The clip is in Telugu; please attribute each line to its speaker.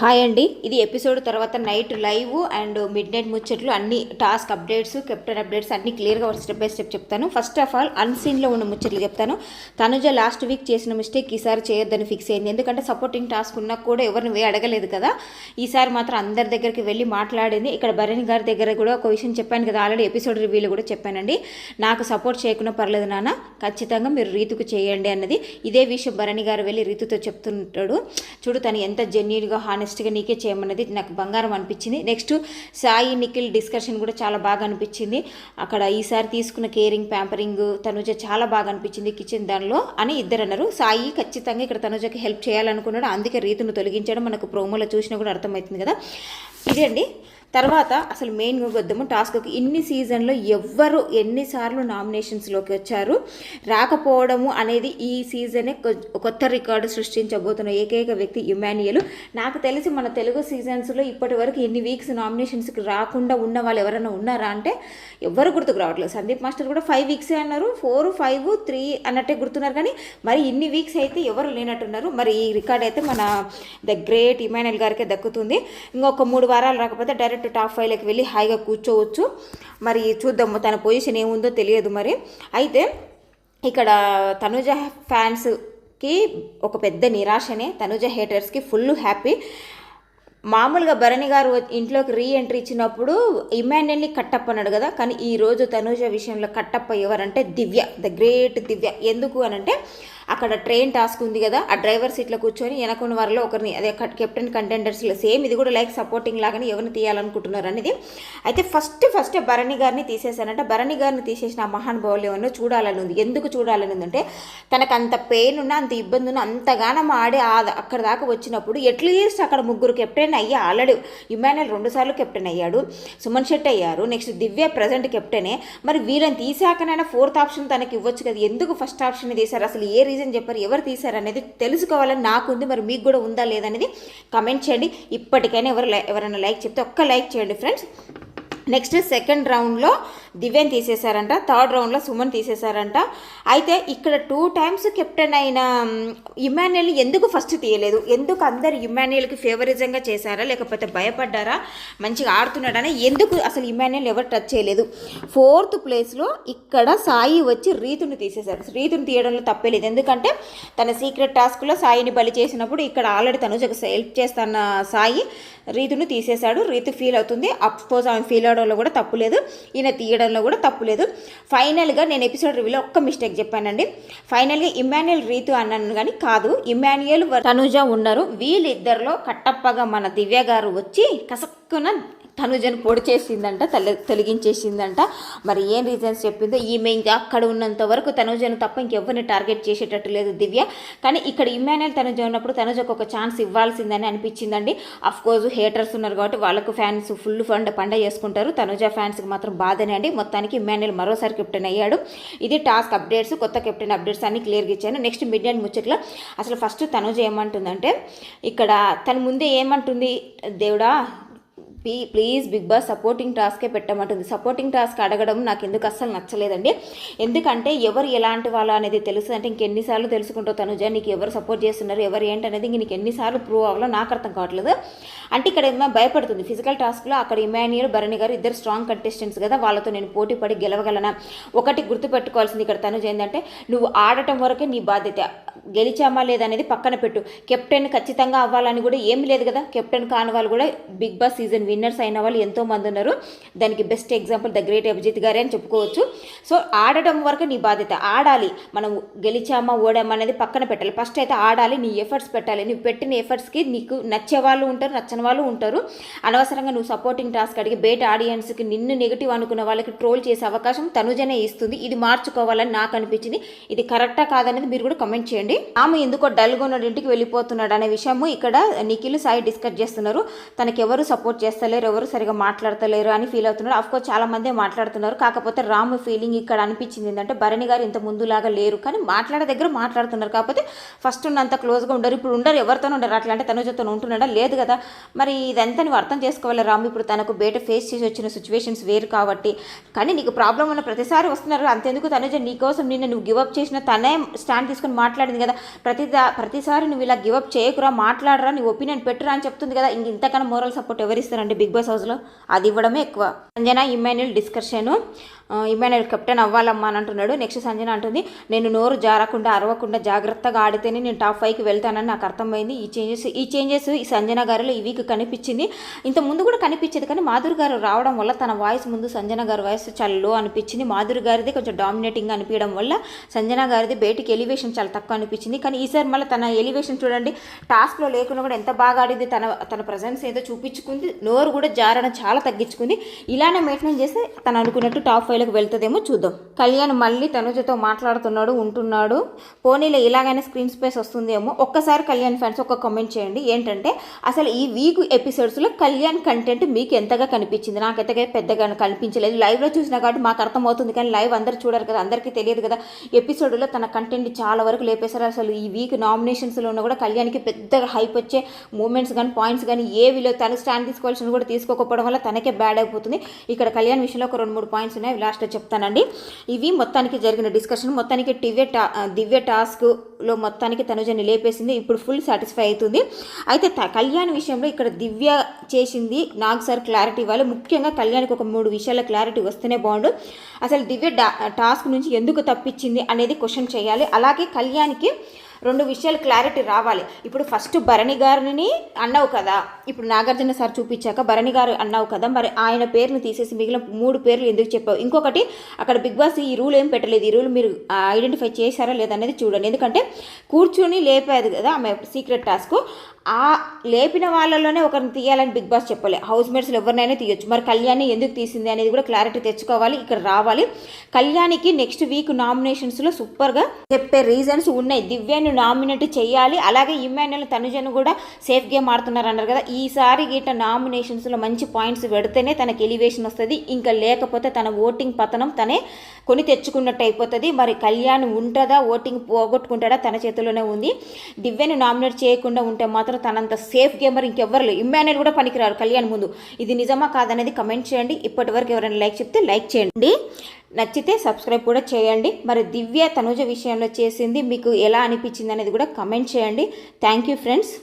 Speaker 1: హాయ్ అండి. ఇది ఎపిసోడ్ తర్వాత night live and mid night ముచ్చట్లు అన్ని టాస్క్ అప్డేట్స్ కెప్టెన్ అప్డేట్స్ అన్ని క్లియర్గా స్టెప్ బై స్టెప్ చెప్తాను. ఫస్ట్ ఆఫ్ ఆల్ అన్సీన్లో ఉన్న ముచ్చట్లు చెప్తాను. తనుజ లాస్ట్ వీక్ చేసిన మిస్టేక్ ఈసారి చేయొద్దని ఫిక్స్ అయింది. ఎందుకంటే సపోర్టింగ్ టాస్క్ ఉన్నా కూడా ఎవరిని వే అడగలేదు కదా. ఈసారి మాత్రం అందరి దగ్గరికి వెళ్ళి మాట్లాడింది. ఇక్కడ భరణి గారి దగ్గర కూడా ఒక విషయం చెప్పాను కదా. ఆల్రెడీ ఎపిసోడ్ రివ్యూలో కూడా చెప్పానండి. నాకు సపోర్ట్ చేయకుండా పర్లేదు నాన్న. ఖచ్చితంగా మీరు రీతుకు చేయండి అన్నది. ఇదే విషయం భరణి గారు వెళ్ళి రీతుతో చెప్తుంటాడు. చూడు తను ఎంత జెన్యున్గా ఆనెస్ట్గా నీకే చేయమన్నది నాకు బంగారం అనిపించింది. నెక్స్ట్ సాయి నిఖిల్ డిస్కషన్ కూడా చాలా బాగా అనిపించింది. అక్కడ ఈసారి తీసుకున్న కేరింగ్ ప్యాంపరింగ్ తనుజ చాలా బాగా అనిపించింది కిచెన్ దానిలో అని ఇద్దరు అన్నారు. సాయి ఖచ్చితంగా ఇక్కడ తనుజకి హెల్ప్ చేయాలనుకున్నాడు. అందుకే రీతును తొలగించడం. మనకు ప్రోమోలో చూసినా కూడా అర్థమవుతుంది కదా. ఇదే అండి. తర్వాత అసలు మెయిన్గా వద్దాము టాస్క్కి ఇన్ని సీజన్లో ఎవ్వరు ఎన్నిసార్లు నామినేషన్స్లోకి వచ్చారు? రాకపోవడము అనేది ఈ సీజనే కొ- కొత్త రికార్డు సృష్టించబోతున్న ఏకైక వ్యక్తి ఇమాన్యుయల్ నాకు తెలిసి మన తెలుగు సీజన్స్లో ఇప్పటి వరకు ఎన్ని వీక్స్ నామినేషన్స్కి రాకుండా ఉన్న వాళ్ళు ఎవరైనా ఉన్నారా అంటే ఎవ్వరు గుర్తుకు రావట్లేదు. సందీప్ మాస్టర్ కూడా ఫైవ్ వీక్సే అన్నారు. ఫోర్ ఫైవ్ త్రీ అన్నట్టే గుర్తున్నారు కానీ మరి ఇన్ని వీక్స్ అయితే ఎవరు లేనట్టున్నారు. మరి ఈ రికార్డ్ అయితే మన ద గ్రేట్ ఇమాన్యుల్ గారికే దక్కుతుంది. ఇంకొక మూడు వారాలు రాకపోతే డైరెక్ట్ టాప్ ఫైవ్లోకి వెళ్ళి హాయిగా కూర్చోవచ్చు. మరి చూద్దాము తన పొజిషన్ ఏముందో తెలియదు మరి. అయితే ఇక్కడ తనుజ ఫ్యాన్స్కి ఒక పెద్ద నిరాశనే తనుజ హేటర్స్కి ఫుల్ హ్యాపీ. మామూలుగా భరణి గారు వ- ఇంట్లోకి రీ ఎంట్రీ ఇచ్చినప్పుడు ఇమాన్యుల్ని కట్టప్ప అన్నాడు కదా కానీ ఈరోజు తనూజ విషయంలో కట్టప్ప ఎవరంటే దివ్య ద గ్రేట్ దివ్య. ఎందుకు అనంటే అక్కడ ట్రైన్ టాస్క్ ఉంది కదా ఆ డ్రైవర్ సీట్లో కూర్చొని వెనకున్న వారిలో ఒకరిని అదే కెప్టెన్ కంటెండర్స్లో సేమ్ ఇది కూడా లైక్ సపోర్టింగ్ లాగానే ఎవరిని తీయాలనుకుంటున్నారు అనేది. అయితే ఫస్ట్ ఫస్ట్ భరణి గారిని తీసేశానంటే భరణి గారిని తీసేసిన ఆ మహానుభావులు ఏమన్నా చూడాలని ఉంది. ఎందుకు చూడాలని ఉందంటే తనకు అంత పెయిన్ ఉన్నా అంత ఇబ్బంది ఉన్నా అంతగానం ఆడే ఆ అక్కడ దాకా వచ్చినప్పుడు ఎట్లీస్ట్ అక్కడ ముగ్గురు కెప్టెన్ అయ్యి ఆల్రెడీ ఇమానుయల్ రెండుసార్లు కెప్టెన్ అయ్యాడు. సుమన్ శెట్టి అయ్యారు. నెక్స్ట్ దివ్య ప్రజెంట్ కెప్టెనే. మరి వీళ్ళని తీసాకనైనా ఫోర్త్ ఆప్షన్ తనకి ఇవ్వచ్చు కదా. ఎందుకు ఫస్ట్ ఆప్షన్ తీశారు? అసలు ఏ రీజన్ చెప్పారు? ఎవరు తీశారు అనేది తెలుసుకోవాలని నాకు ఉంది. మరి మీకు కూడా ఉందా లేదనేది కమెంట్ చేయండి. ఇప్పటికైనా ఎవరు ఎవరైనా లైక్ చెప్తే ఒక్క లైక్ చేయండి ఫ్రెండ్స్. నెక్స్ట్ సెకండ్ రౌండ్లో దివ్యని తీసేశారంట. థర్డ్ రౌండ్లో సుమన్ తీసేశారంట. అయితే ఇక్కడ టూ టైమ్స్ కెప్టెన్ అయిన ఇమాన్యుల్ని ఎందుకు ఫస్ట్ తీయలేదు? ఎందుకు అందరు ఇమాన్యుయల్కి ఫేవరిజంగా చేశారా? లేకపోతే భయపడ్డారా? మంచిగా ఆడుతున్నాడని ఎందుకు అసలు ఇమాన్యుయల్ ఎవరు టచ్ చేయలేదు? ఫోర్త్ ప్లేస్లో ఇక్కడ సాయి వచ్చి రీతుని తీసేశారు. రీతుని తీయడంలో తప్పేలేదు ఎందుకంటే తన సీక్రెట్ టాస్క్లో సాయిని బలి చేసినప్పుడు ఇక్కడ ఆల్రెడీ తనుజకు హెల్ప్ చేస్తున్న సాయి రీతును తీసేశాడు. రీతు ఫీల్ అవుతుంది. అఫ్కోర్స్ ఆమె ఫీల్ అవడంలో కూడా తప్పు లేదు. ఈయన తీయడంలో కూడా తప్పు లేదు. ఫైనల్గా నేను ఎపిసోడ్ రివ్యూలో ఒక్క మిస్టేక్ చెప్పానండి. ఫైనల్గా ఇమాన్యుయల్ రీతు అన్నాను కానీ కాదు ఇమాన్యుయల్ తనుజ ఉన్నారు. వీళ్ళిద్దరిలో కట్టప్పగా మన దివ్య గారు వచ్చి కసక్కున తనుజను పొడి చేసిందంట తల తొలగించేసిందంట. మరి ఏం రీజన్స్ చెప్పిందో ఈమె ఇంకా అక్కడ ఉన్నంత వరకు తనుజను తప్ప ఇంకెవరిని టార్గెట్ చేసేటట్టు లేదు దివ్య. కానీ ఇక్కడ ఇమాన్యుల్ తనుజ ఉన్నప్పుడు తనుజకు ఒక ఛాన్స్ ఇవ్వాల్సిందని అనిపించిందండి. కోర్స్ హేటర్స్ ఉన్నారు కాబట్టి వాళ్ళకు ఫ్యాన్స్ ఫుల్ ఫండ్ పండ చేసుకుంటారు. తనుజ ఫ్యాన్స్కి మాత్రం బాధనే అండి. మొత్తానికి ఇమాన్యుల్ మరోసారి కెప్టెన్ అయ్యాడు. ఇది టాస్క్ అప్డేట్స్ కొత్త కెప్టెన్ అప్డేట్స్ అన్ని క్లియర్గా ఇచ్చాను. నెక్స్ట్ మిడ్ అండ్ ముచ్చట్లో. అసలు ఫస్ట్ తనుజ ఏమంటుందంటే ఇక్కడ తన ముందే ఏమంటుంది దేవుడా please please big boss supporting టాస్కే పెట్టమంటుంది. సపోర్టింగ్ టాస్క్ అడగడం నాకు ఎందుకు అస్సలు నచ్చలేదండి. ఎందుకంటే ఎవరు ఎలాంటి వాళ్ళు అనేది తెలుసు. అంటే ఇంకెన్నిసార్లు తెలుసుకుంటావు తనుజ నీకు ఎవరు సపోర్ట్ చేస్తున్నారు ఎవరు ఏంటనేది ఇంక నీకు ఎన్నిసార్లు ప్రూవ్ అవ్వాలో నాకు అర్థం కావట్లేదు. అంటే ఇక్కడ ఏమో భయపడుతుంది. ఫిజికల్ టాస్క్లో అక్కడ ఇమానియల్ భరణి గారు ఇద్దరు స్ట్రాంగ్ కంటెస్టెంట్స్ కదా వాళ్ళతో నేను పోటీ పడి గెలవగలనా? ఒకటి గుర్తుపెట్టుకోవాల్సింది ఇక్కడ తను ఏంటంటే నువ్వు ఆడటం వరకే నీ బాధ్యత. గెలిచామా లేదనేది పక్కన పెట్టు. కెప్టెన్ ఖచ్చితంగా అవ్వాలని కూడా ఏం లేదు కదా. కెప్టెన్ కాని వాళ్ళు కూడా బిగ్ బాస్ సీజన్ విన్నర్స్ అయిన వాళ్ళు ఎంతోమంది ఉన్నారు. దానికి best example the great Abhijeet గారే అని చెప్పుకోవచ్చు. సో ఆడటం వరకు నీ బాధ్యత. ఆడాలి. మనం గెలిచామా ఓడామా అనేది పక్కన పెట్టాలి. ఫస్ట్ అయితే ఆడాలి నీ ఎఫర్ట్స్ పెట్టాలి. నువ్వు పెట్టిన ఎఫర్ట్స్కి నీకు నచ్చే వాళ్ళు ఉంటారు నచ్చని వాళ్ళు ఉంటారు. అనవసరంగా నువ్వు సపోర్టింగ్ టాస్క్ అడిగి బయట ఆడియన్స్కి నిన్ను నెగిటివ్ అనుకున్న వాళ్ళకి ట్రోల్ చేసే అవకాశం తనుజనే ఇస్తుంది. ఇది మార్చుకోవాలని నాకు అనిపించింది. ఇది కరెక్టా కాదనేది మీరు కూడా కమెంట్ చేయండి. ఆమె ఎందుకో డల్గా ఉన్నాడు ఇంటికి వెళ్ళిపోతున్నాడు అనే విషయము ఇక్కడ నిఖిల్ సాయి డిస్కస్ చేస్తున్నారు. తనకి ఎవరు సపోర్ట్ చేస్తలేరు ఎవరు సరిగా మాట్లాడతలేరు అని ఫీల్ అవుతున్నారు. అఫ్కోర్స్ చాలా మందే మాట్లాడుతున్నారు. కాకపోతే రాము ఫీలింగ్ ఇక్కడ అనిపించింది ఏంటంటే భరణి గారు ఇంత ముందులాగా లేరు కానీ మాట్లాడే దగ్గర మాట్లాడుతున్నారు. కాకపోతే ఫస్ట్ ఉన్నంత క్లోజ్గా ఉండరు. ఇప్పుడు ఉండరు ఎవరితోనూ ఉండరు. అట్లా అంటే తనుజతో ఉంటున్నాడా? లేదు కదా. మరి ఇదంతా నువ్వు అర్థం చేసుకోవాలి రామ్? ఇప్పుడు తనకు బయట ఫేస్ చేసి వచ్చిన సిచ్యువేషన్స్ వేరు కాబట్టి. కానీ నీకు ప్రాబ్లం ఉన్న ప్రతిసారి వస్తున్నారు. అంతెందుకు తనుజ? నీకోసం నిన్న నువ్వు గివప్ చేసిన తనే స్టాండ్ తీసుకొని మాట్లాడింది కదా. ప్రతి ప్రతిసారి నువ్వు ఇలా గివప్ చేయకురా మాట్లాడరా నీ ఒపీనియన్ పెట్టురా అని చెప్తుంది కదా. ఇంక ఇంతకన్నా మోరల్ సపోర్ట్ ఎవరు ఇస్తారండి బిగ్ బాస్ హౌస్లో? అది ఇవ్వడమే ఎక్కువ. Sanjana Emmanuel discussion Emmanuel captain అవ్వాలమ్మా అని అంటున్నాడు. నెక్స్ట్ సంజన అంటుంది నేను నోరు జారకుండా అరవకుండా జాగ్రత్తగా ఆడితేనే నేను టాప్ ఫైవ్కి వెళ్తానని నాకు అర్థమైంది. ఈ చేంజెస్ ఈ చేంజెస్ ఈ సంజన గారిలో ఇవి మీకు కనిపించింది. ఇంత ముందు కూడా కనిపించేది కానీ మాధురి గారు రావడం వల్ల తన వాయిస్ ముందు సంజన గారి వాయిస్ చాలా లో అనిపించింది. మాధురి గారిది కొంచెం డామినేటింగ్ అనిపించడం వల్ల సంజన గారిది బయటికి ఎలివేషన్ చాలా తక్కువ అనిపించింది. కానీ ఈసారి మళ్ళీ తన ఎలివేషన్ చూడండి టాస్క్లో లేకుండా కూడా ఎంత బాగా ఆడింది తన తన ప్రజెన్స్ ఏదో చూపించుకుంది నోరు కూడా జారడం చాలా తగ్గించుకుంది. ఇలానే మెయింటైన్ చేస్తే తను అనుకున్నట్టు టాప్ ఫైవ్లకు వెళ్తుందేమో చూద్దాం. కళ్యాణ్ మళ్ళీ తనుజతో మాట్లాడుతున్నాడు ఉంటున్నాడు. పోనీలో ఇలాగైనా స్క్రీన్ స్పేస్ వస్తుందేమో. ఒక్కసారి కళ్యాణ్ ఫ్యాన్స్ ఒక కమెంట్ చేయండి. ఏంటంటే అసలు ఈ వీక్ ఎపిసోడ్స్లో కళ్యాణ్ కంటెంట్ మీకు ఎంతగా కనిపించింది? నాకు ఎంతగా పెద్దగా కనిపించలేదు. లైవ్లో చూసినా కాబట్టి మాకు అర్థమవుతుంది కానీ లైవ్ అందరూ చూడరు కదా. అందరికీ తెలియదు కదా. ఎపిసోడ్లో తన కంటెంట్ చాలా వరకు లేపేశారు. అసలు ఈ వీక్ నామినేషన్స్లో ఉన్న కూడా కళ్యాణ్కి పెద్దగా హైప్ వచ్చే మూమెంట్స్ కానీ పాయింట్స్ కానీ ఏవిలో తను స్టాండ్ తీసుకోవాల్సిన కూడా తీసుకోకపోవడం వల్ల తనకే బ్యాడ్ అయిపోతుంది. ఇక్కడ కళ్యాణ్ విషయంలో ఒక రెండు మూడు పాయింట్స్ ఉన్నాయి. లాస్ట్లో చెప్తానండి. ఇవి మొత్తానికి జరిగిన డిస్కషన్ మొత్తానికి టివ్య టా దివ్య టాస్క్లో మొత్తానికి తనుజని లేపేసింది. ఇప్పుడు ఫుల్ సాటిస్ఫై అవుతుంది. అయితే త- కళ్యాణ్ విషయంలో ఇక్కడ దివ్య చేసింది నాకు సార్ క్లారిటీ ఇవ్వాలి ముఖ్యంగా కళ్యాణ్కి ఒక మూడు విషయాల క్లారిటీ వస్తేనే బాగుండు. అసలు దివ్య టాస్క్ నుంచి ఎందుకు తప్పించింది అనేది క్వశ్చన్ చేయాలి. అలాగే కళ్యాణ్కి రెండు విషయాలు క్లారిటీ రావాలి. ఇప్పుడు ఫస్ట్ భరణి గారిని అన్నావు కదా. ఇప్పుడు నాగార్జున సార్ చూపించాక భరణి గారు అన్నావు కదా. మరి ఆయన పేరుని తీసేసి మిగిలిన మూడు పేర్లు ఎందుకు చెప్పావు? ఇంకొకటి అక్కడ బిగ్ బాస్ ఈ రూల్ ఏం పెట్టలేదు. ఈ రూల్ మీరు ఐడెంటిఫై చేశారా లేదనేది చూడండి. ఎందుకంటే కూర్చుని లేపేది కదా ఆమె సీక్రెట్ టాస్క్ ఆ లేపిన వాళ్ళలోనే ఒకరిని తీయాలని బిగ్ బాస్ చెప్పలే. హౌస్ మేట్స్లో ఎవరినైనా తీయొచ్చు. మరి కళ్యాణి ఎందుకు తీసింది అనేది కూడా క్లారిటీ తెచ్చుకోవాలి ఇక్కడ రావాలి. కళ్యాణికి నెక్స్ట్ వీక్ నామినేషన్స్లో సూపర్గా చెప్పే రీజన్స్ ఉన్నాయి. దివ్యాన్ని నామినేట్ చేయాలి. అలాగే ఇమాన్యుల్ తనుజను కూడా సేఫ్ గేమ్ ఆడుతున్నారు అన్నారు కదా. ఈసారి గీట నామినేషన్స్లో మంచి పాయింట్స్ పెడితేనే తనకి ఎలివేషన్ వస్తుంది. ఇంకా లేకపోతే తన ఓటింగ్ పతనం తనే కొని తెచ్చుకున్నట్టు అయిపోతుంది. మరి కళ్యాణ్ ఉంటుందా? ఓటింగ్ పోగొట్టుకుంటాడా? తన చేతిలోనే ఉంది. దివ్యని నామినేట్ చేయకుండా ఉంటే మాత్రం తనంత సేఫ్ గేమర్ ఇంకెవ్వరు లేరు ఇమ్మాన్యుల్ కూడా పనికిరారు కళ్యాణ్ ముందు. ఇది నిజమా కాదనేది కమెంట్ చేయండి. ఇప్పటి వరకు ఎవరైనా లైక్ చెప్తే లైక్ చేయండి. నచ్చితే సబ్స్క్రైబ్ కూడా చేయండి. మరి దివ్య తనుజ విషయంలో చేసింది మీకు ఎలా అనిపించింది అనేది కూడా కమెంట్ చేయండి. Thank you friends